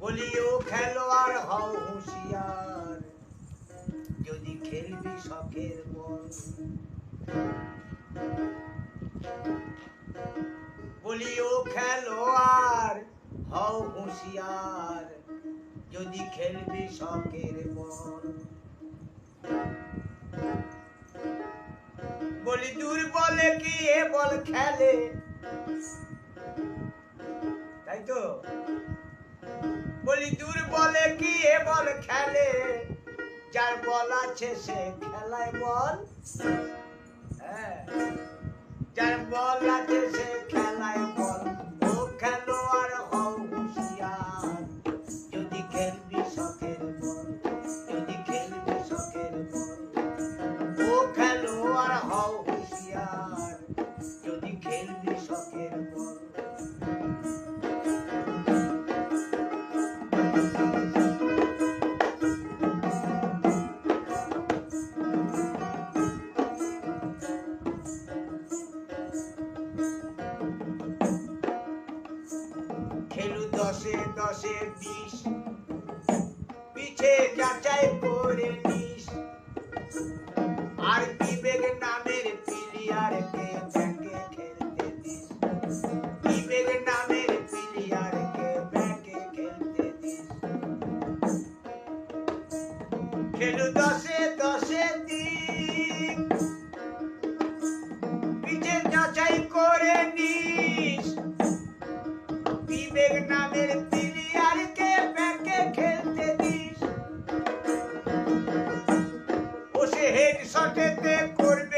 বলি ও খেলোয়াড় হও হুঁশিয়ার। যদি খেলবি শখের বল বলি ও খেলোয়াড় হও হুঁশিয়ার। যদি খেলবি শখের বল বলি দূর বলে কি এ বল খেলে? তাই তো? যার বল আছে সে খেলায় বল। হ্যাঁ। যার বল আছে সে খেলায় বল। দশে বিষ। পিছে যাচাই করে নিস। আর বিবেক নামের পিলিয়ারকে paquete por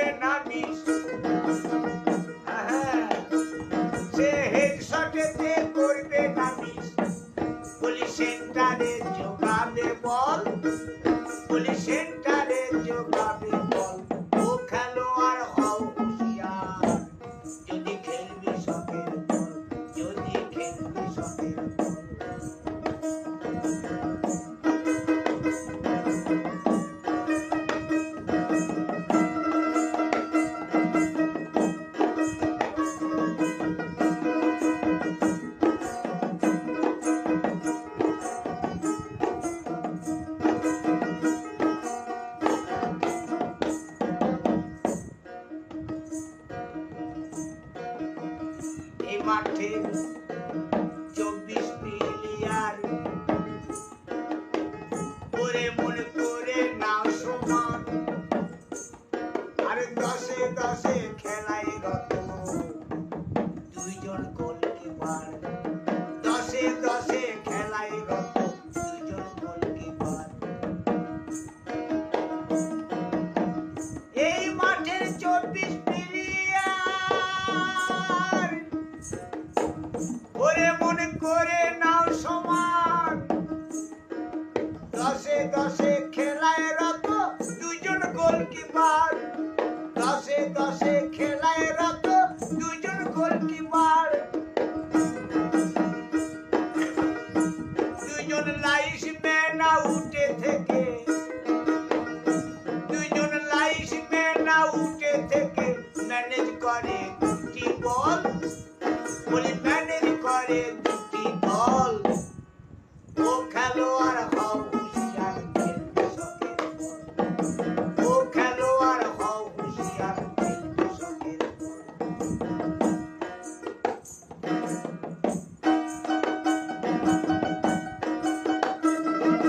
দশে দশে খেলায় এই মাঠের চব্বিশ প্লেয়ার মনে করে নাও সমান। দশে দশে খেলায় দশে খেলায় রত দুজন গোলকিপার। দুজন লাইস ম্যান আউটে থেকে। দুজন লাইস ম্যান আউটে থেকে ম্যানেজ করে দুটি বল। বলি ম্যানেজ দুটি দল ও খেলোয়াড় এই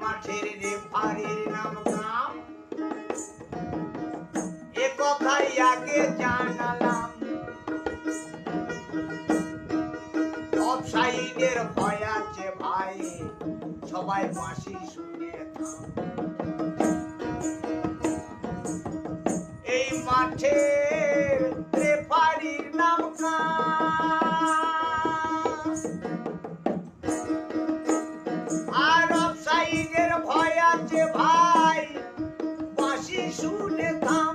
মাঠের রেফারির নাম কাম অফসাইডের ভয় আছে ভাই। সবাই বাঁশি শুনে এই মাঠের রেফারির নাম আর অফসাইডের ভয় আছে ভাই। বাঁশি শুনে থাম।